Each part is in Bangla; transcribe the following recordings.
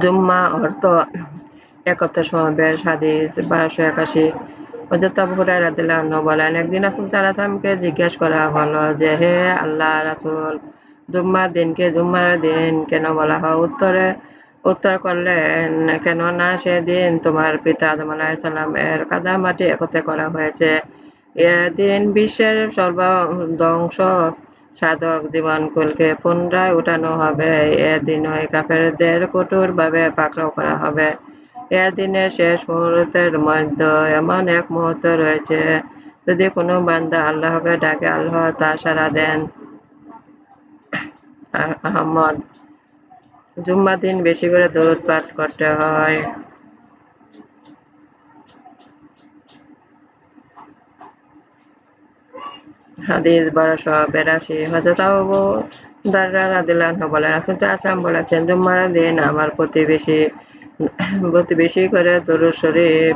জুম্মা হাদিস বলেন, একদিন জিজ্ঞেস করা হলো যে, হে আল্লাহ রাসূল জুম্মার দিনকে জুম্মার দিন কেন বলা হয়? উত্তরে, উত্তর করলেন, কেননা সেদিন তোমার পিতা আদম আলাইহিস সালামের কাদা মাটি একত্রে করা হয়েছে। এদিন বিশ্বের সর্বধ্বংস সাধক জীবনকুলকে পুনরায় উঠানো হবে। এদিন ওই কাফেরদের কঠোরভাবে পাকড়াও করা হবে। এদিনের শেষ মুহূর্তের মধ্যে এমন এক মুহূর্ত রয়েছে, যদি কোনো বান্দা আল্লাহকে ডাকে, আল্লাহ তা সারা দেন। আহমদ জুম্মা দিন বেশি করে দরুদ পাঠ করতে হয়। হাদিস বারোশো বেরাশি হজরত আবু দাররা রাদিয়াল্লাহু বলেন, রাসূল সাল্লাল্লাহু বলেছেন, জুম্মার দিন আমার প্রতি বেশি প্রতি বেশি করে দরুদ শরীফ,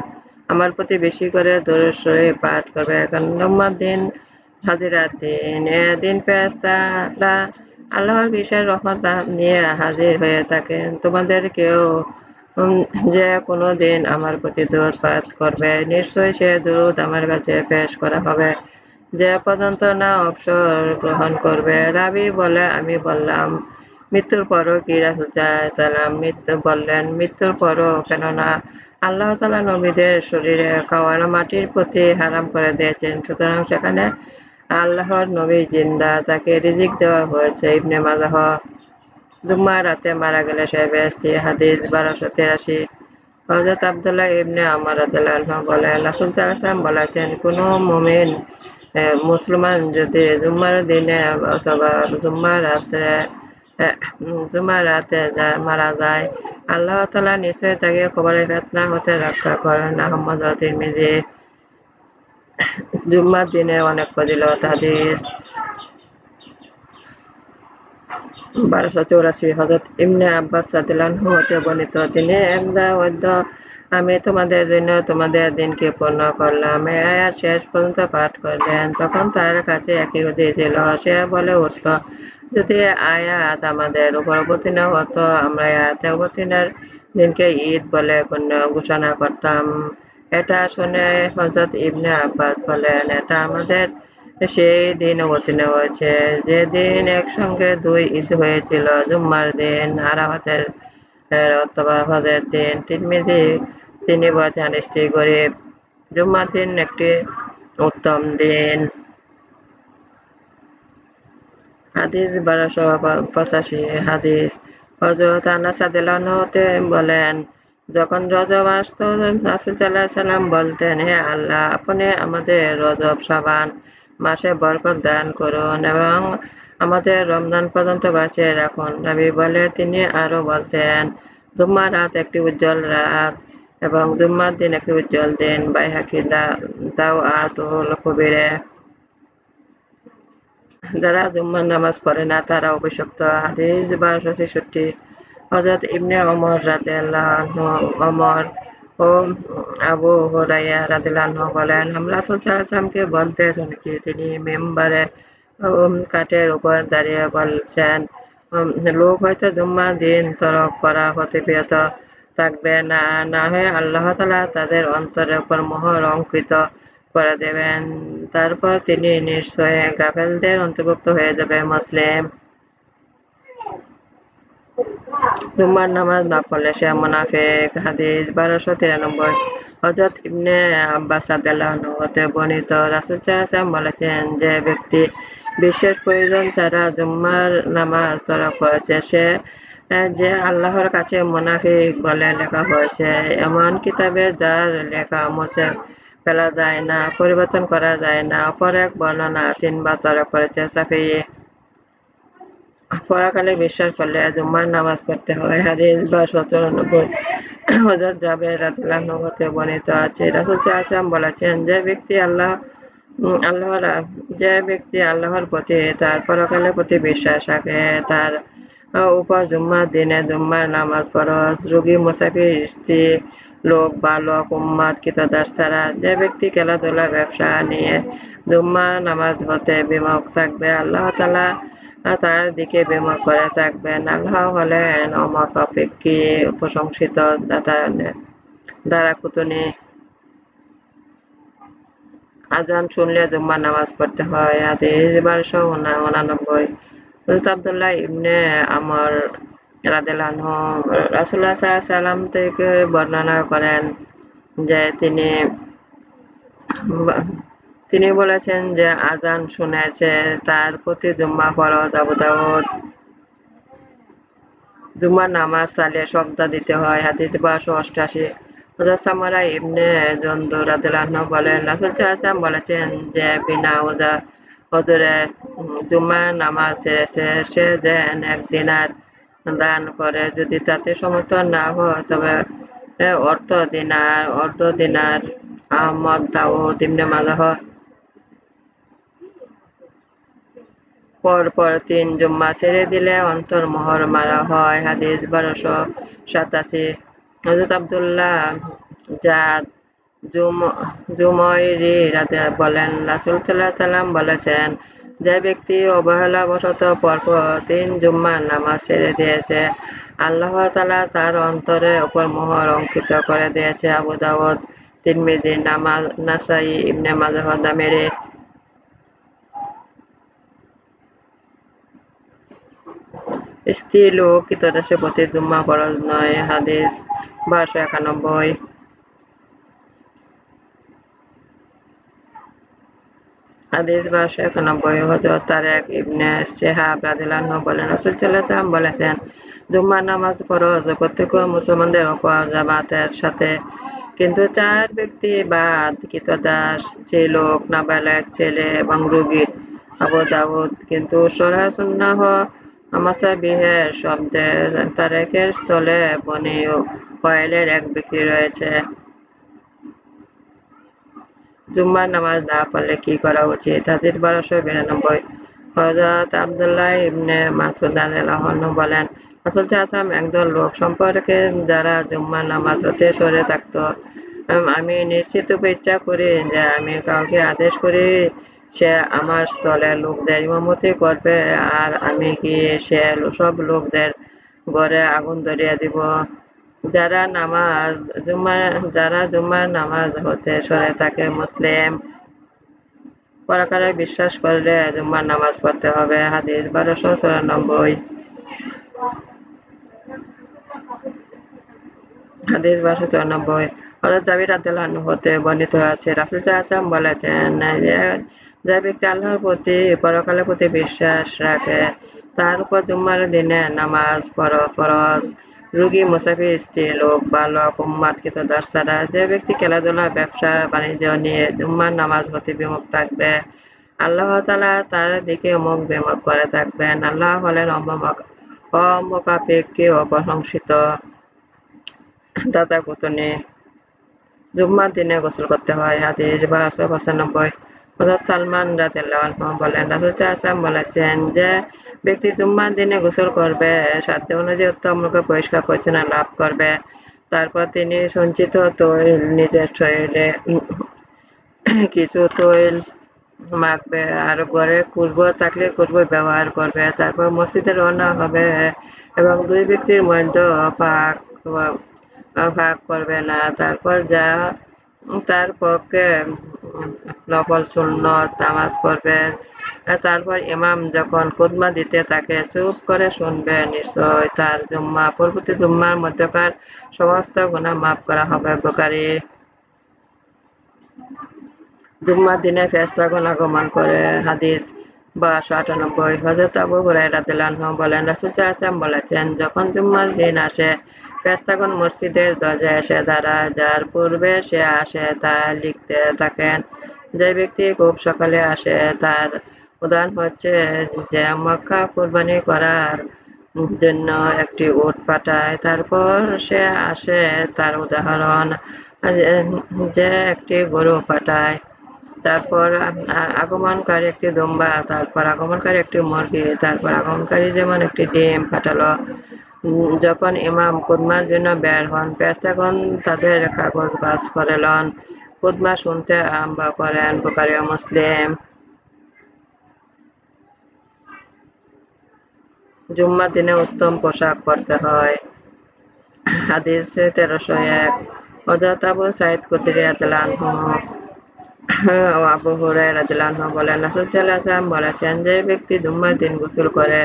আমার প্রতি বেশি করে দরুদ শরীফ পাঠ করবে। কারণ জুম্মার দিন, হাজিরার দিন, এদিন ফেরেশতারা আল্লাহর বিশেষ রহমত নিয়ে হাজির হয়ে থাকেন তোমাদের কেউ যে কোনো দিন আমার প্রতি দরুদ পাঠ করবে, নিশ্চয়ই সে দরুদ আমার কাছে পেশ করা হবে। যে পর্যন্ত না অবসর গ্রহণ করবে, রাবি বলে, আমি বললাম, মৃত্যুর পরও কি রাসুলাম মৃত্যু বললেন, মৃত্যুর পরও, কেননা আল্লাহ তালা নবীদের শরীরে খাওয়ানো মাটির প্রতি হারাম করে দিয়েছেন। সুতরাং সেখানে আল্লাহর নবী জিন্দা, তাকে রিজিক দেওয়া হয়েছে। ইবনে মাজাহ জুম্মা রাতে মারা গেলে সে বেস্তি হাদিস বারোশো তিরাশি। হজরত আবদুল্লাহ ইবনে আমার বলেন, রাসুল সাল্লাম বলেছেন, কোনো মুমিন মুসলমান যদি জুম্মার দিনে অথবা জুম্মার রাতে জুম্মার রাতে মারা যায়, আল্লাহ তালা নিশ্চয় তাকে কবরের ফেতনা হতে রক্ষা করেন। আহমদ তিরমিজি জুম্মার দিনে অনেক ফজিলত, হাদিস। বারোশো চৌরাশি হজরত ইমনে আব্বাস সাদিলান হতে বর্ণিত। তিনি একদা ওদ্য আমি তোমাদের জন্য তোমাদের দিনকে পূর্ণ করলাম। এ আয়াত শেষ পর্যন্ত পাঠ করলেন। তখন তার কাছে এক ইহুদি ছিল সে বলে, উঠল। যদি আয়াত আমাদের উপর অবতীর্ণ হতো, আমরা আয়াতে অবতীর্ণের দিনকে ঈদ বলে ঘোষণা করতাম। এটা শুনে হজরত ইবনে আব্বাস বলেন, এটা আমাদের সেই দিন অবতীর্ণ হয়েছে। যেদিন একসঙ্গে দুই ঈদ হয়েছিল, জুম্মার দিন আরামাতের অথবা হজের দিন তিরমিজি তিনি বলছেন স্ত্রী গরিব জুম্মার দিন একটি উত্তম দিন। হাদিস বারোশো পঁচাশি হাদিস। হজরত আনাসাদিলানতে বলেন, যখন রজব আসত, রাসুল সাল্লাহ সাল্লাম বলতেন, হে আল্লাহ, আপনি আমাদের রজব সাবান মাসে বরকত দান করুন এবং আমাদের রমজান পর্যন্ত বাঁচিয়ে রাখুন নবী বলে, তিনি আরও বলতেন জুম্মা রাত একটি উজ্জ্বল রাত। এবং জুম্মার দিন একটি উজ্জ্বল দিন বাইহাকি দাও আতুল কবিরে যারা জুম্মার নামাজ পড়ে না, তারা অভিশপ্ত। হাদিস বারোশো ছেষট্টি। হজরত ইবনে অমর রাদিয়াল্লাহ অমর ও আবু হুরাইয়া রাদিয়াল্লাহু বলেন, আমরা রাসূলকে বলতে শুনেছি, তিনি মেম্বারে কাঠের উপর দাঁড়িয়ে বলছেন লোক হয়তো জুম্মার দিন তরক করা হতে বিরত থাকবে না না হয়ে আল্লাহ তালা তাদের অন্তরের উপর মোহর অঙ্কিত করে দেবেন। তারপর তিনি নিশ্চয় গাফেলদের অন্তর্ভুক্ত হয়ে যাবে মুসলিম। নামাজ না পড়লে সে মুনাফিক। হাদিস বারোশো তিরানব্বই। হজরত ইবনে আব্বাস হতে বর্ণিত রাসুল সাল্লাম বলেছেন যে ব্যক্তি বিশেষ প্রয়োজন ছাড়া জুম্মার নামাজ তরক করেছে। সে যে আল্লাহর কাছে মুনাফিক বলে লেখা হয়েছে, এমন কিতাবে যার লেখা মুছে ফেলা যায় না, পরিবর্তন করা যায় না। অপর এক বর্ণনা তিনবার তরক করেছে সাফি। পরাকালে বিশ্বাস করলে জুম্মার নামাজ পড়তে হয়। হাদিস বা সচরানব্বই হজরত জাবের রাদিয়াল্লাহু হতে বর্ণিত আছে। রাসূল সাল্লাল্লাহু বলেছেন, যে ব্যক্তি আল্লাহ, আল্লাহর, যে ব্যক্তি আল্লাহর প্রতি তার পরকালের প্রতি বিশ্বাস রাখে, তার উপর জুম্মার দিনে জুম্মার নামাজ ফরজ, রোগী, মুসাফির, স্ত্রী, লোক, বালক, উম্মাদ কিতদাস ছাড়া যে ব্যক্তি খেলাধুলা, ব্যবসা নিয়ে জুম্মা, নামাজ হতে বিমুখ থাকবে, আল্লাহ তালা তার দিকে বিমুখ করে থাকবেন। আল্লাহ হলেন অমক অপেক্ষী, প্রশংসিত দাতা দ্বারা কুতুনি আজান শুনলে জুম্মা, নামাজ পড়তে হয়। হাদিস বারোশো উনানব্বই। ইবনে সাল্লাম থেকে বর্ণনা করেন যে তিনি তিনি বলেছেন যে আজান শুনেছে তার প্রতি জুম্মা ফরজ, আবু দাউদ জুম্মার নামাজ চালিয়ে সজদা দিতে হয়। হাদিস বারোশো অষ্টাশি হযরত সামারা ইবনে জন্দু বলেন, রাসূল সাল্লাল্লাহু বলেছেন যে বিনা ওজা হজরে জুম্মার নামাজ শেষে সে যেন এক দিনার দান করে। যদি তাতে সমর্থন না হয়, তবে অর্থ দিনার, অর্ধ দিনার আহমদ দাউদ ইবনে মাজাহ পর পর তিন জুম্মা ছেড়ে দিলে অন্তর মোহর মারা হয়। হাদিস বারোশো সাতাশি। হজরত আবদুল্লাহ জাদ জুময়রি রাতে বলেন, রাসুল সাল্লাহ সাল্লাম বলেছেন যে ব্যক্তি অবহেলা বশত পরপর তিন জুম্মার নামাজ ছেড়ে দিয়েছে, আল্লাহ তালা তার অন্তরের ওপর মোহর অঙ্কিত করে দিয়েছে আবু দাউদ, তিরমিজি, নামাজ, নাসাই, ইবনে মাজাহ দামেরি। স্ত্রী লোক কিতদাসের প্রতি জুম্মা ফরজ নয়, হাদিস বারোশো একানব্বই। হাদিস বারোশো একানব্বই হজরত তারেক ইবনে শেহাব রাদিল্লাহ বলেন, রসুল সাল্লাম বলেছেন, জুম্মার নামাজ ফরজ, প্রত্যেক মুসলমানদের ওপর জামাতের সাথে। কিন্তু চার ব্যক্তি বাদ কিতদাস যে লোক নাবালক, ছেলে এবং রুগী, আবু দাউদ। কিন্তু সরা সুন্নাহ আমাসা বিহের শব্দে তারেকের স্থলে বনি কয়েলের এক ব্যক্তি রয়েছে। জুম্মার নামাজ না পড়লে কি করা উচিত? হাজির বারোশো বিরানব্বই। হজরত আবদুল্লাহ ইবনে মাসুদ আল্লাহন বলেন আসল চাচাম একদল লোক সম্পর্কে যারা জুম্মার নামাজ হতে সরে থাকত আমি নিশ্চিত ইচ্ছা করি যে আমি কাউকে আদেশ করি সে আমার স্থলে লোকদের ইমামতি করবে আর আমি কি সে সব লোকদের ঘরে আগুন ধরিয়ে দিব। যারা নামাজ জুম্মার যারা জুম্মার নামাজ হতে সরে থাকে মুসলিম পরাকারে বিশ্বাস করলে জুম্মার নামাজ পড়তে হবে। হাদিস বারোশো চুরানব্বই। হাদিস বারোশো চুরানব্বই। হজরত জাবির আব্দুল্লাহ হতে বর্ণিত আছে। রাসুল আসলাম বলেছেন যে ব্যক্তি আল্লাহর প্রতি পরকালের প্রতি বিশ্বাস রাখে, তার উপর জুম্মার দিনে নামাজ ফরজ। রুগী, মুসাফির, স্ত্রী, লোক, বালক, উম্মাদ দাস ছাড়া যে ব্যক্তি খেলাধুলা, ব্যবসা, বাণিজ্য নিয়ে জুম্মার নামাজ হতে বিমুখ থাকবে, আল্লাহ তালা তার দিকে মুখ বিমুখ করে থাকবেন। আল্লাহ হলেন অমকাপেক্ষী প্রশংসিত। দাতা কুতনি জুম্মার দিনে গোসল করতে হয়, হাদিস বারোশো পঁচানব্বই। হজরত সালমান রাদিল্লাহ বলেন, রাসুল আসলাম বলেছেন যে, ব্যক্তি জুম্মার দিনে গোসল করবে সাধ্য অনুযায়ী উত্তম পরিষ্কার পরিচ্ছন্ন লাভ করবে। তারপর তিনি সঞ্চিত তৈল, নিজের শরীরে কিছু তৈল মাখবে, আর ঘরে কুর্ব থাকলে কুর্ব ব্যবহার করবে। তারপর মসজিদে রওনা হবে এবং দুই ব্যক্তির মধ্যে পাক ভাগ করবে না। তারপর যা তার পক্ষে নকল শূন্য নামাজ পড়বে। তারপর ইমাম যখন কুদমা দিতে তাকে চুপ করে শুনবে নিশ্চয় তার জুম্মা। পরবর্তী জুম্মার মধ্যকার সমস্ত গুণা মাফ করা হবে, বোকারি। জুম্মার দিনে ফেস্তাগণ আগমন করে হাদিস বারোশো আটানব্বই। হজরত আবু হুরাইরা বলেন, রাসুল আসলাম বলেছেন, যখন জুম্মার দিন আসে ফেস্তাগণ মসজিদের দরজায় এসে দাঁড়ায় যার পূর্বে সে আসে তা লিখতে থাকেন। যে ব্যক্তি খুব সকালে আসে, তার উদাহরণ হচ্ছে যে মক্কা কোরবানি করার জন্য একটি উট পাঠায়। তারপর সে আসে, তার উদাহরণ যে একটি গরু পাঠায়। তারপর আগমনকারী একটি দুম্বা, তারপর আগমনকারী একটি মুরগি, তারপর আগমনকারী যেমন একটি ডিম পাঠালো। যখন ইমাম কুদমার জন্য বের হন পেস্তাগণ তাদের কাগজ বাস করেলন খুতবা শুনতে আরম্ভ করেন বুখারী মুসলিম। জুম্মার দিনে উত্তম পোশাক পরতে হয়। হাদিস তেরোশো এক। হযরত আবু সাঈদ খুদরি রাদিয়াল্লাহু ও আবু হুরায়রা রাদিয়াল্লাহু বলেন, রাসূল সাল্লাল্লাহু বলেছেন, যে ব্যক্তি জুম্মার দিন গোসল করে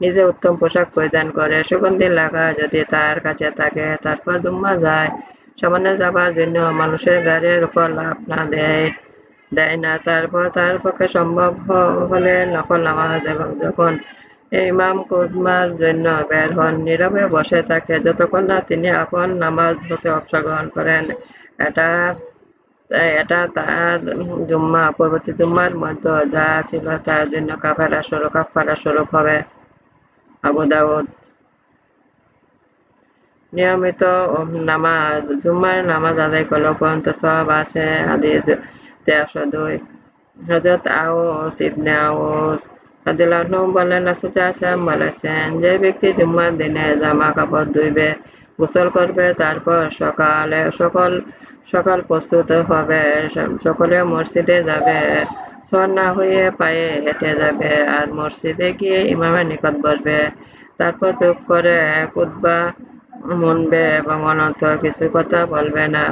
নিজে উত্তম পোশাক পরিধান করে, সুগন্ধি লাগা যদি তার কাছে থাকে, তারপর জুম্মা যায়। সামান্য যাবার জন্য মানুষের গাড়ির উপর লাভ না দেয় দেয় না। তারপর তার পক্ষে সম্ভব হলে নকল নামাজ এবং যখন ইমাম কুদমার জন্য বের হন, নীরবে বসে থাকে। যতক্ষণ না তিনি আপন নামাজ হতে অংশগ্রহণ করেন, এটা এটা তার জুম্মা। পরবর্তী জুম্মার মধ্যে যা ছিল তার জন্য কাফারা স্বরূপ কাফারা স্বরূপ হবে। আবু নিয়মিত নামাজ, জুম্মার নামাজ আদায় করলে উপরন্ত সব আছে হাদিস তেরোশো দুই। হজরত ইবনে বলেন বলেছেন, যে ব্যক্তি জুম্মার দিনে জামা কাপড় ধুইবে, গোসল করবে, তারপর সকালে সকল, সকাল প্রস্তুত হবে সকলে মসজিদে যাবে। সর না হয়ে পায়ে হেঁটে যাবে আর মসজিদে গিয়ে ইমামের নিকট বসবে। তারপর চুপ করে খুতবা শুনবে এবং অনন্ত কিছু কথা বলবে না।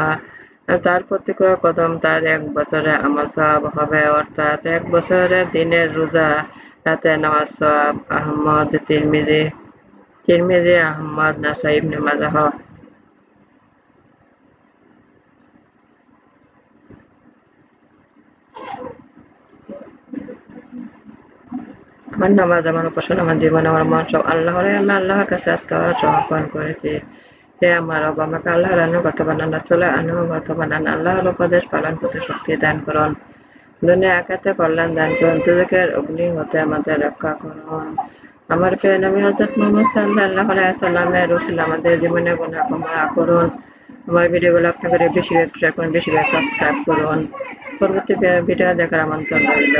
তার প্রত্যেক কদম তার এক বছরে আমল সওয়াব হবে। অর্থাৎ এক বছরে দিনের রোজা, রাতে নামাজ সওয়াব। আহমদ তিরমিজি তিরমিজি আহমদ নাসাই ইবনে আমার নামাজ, আমার উপাসনা, আমার জীবন, আমার মন সব আল্লাহরে আমি আল্লাহর কাছে আত্মসমর্পণ করেছি। হে আমার রব, আমাকে আল্লাহর আনুগত বানান, রাসূলের আনুগত বানান, আল্লাহর উপদেশ পালন করতে শক্তি দান করুন। দুনিয়া আকাতে কল্যাণ দান করুন দুজকের অগ্নি হতে আমাদের রক্ষা করুন। আমার প্রিয় নবী হযরত মুহাম্মদ সাল্লাল্লাহু আলাইহি সাল্লামের রসুল, আমাদের জীবনে গুনাহ ক্ষমা করুন। আমার ভিডিওগুলো আপনাদের বেশি শেয়ার করুন বেশি সাবস্ক্রাইব করুন। পরবর্তী ভিডিও দেখার আমন্ত্রণ রইল।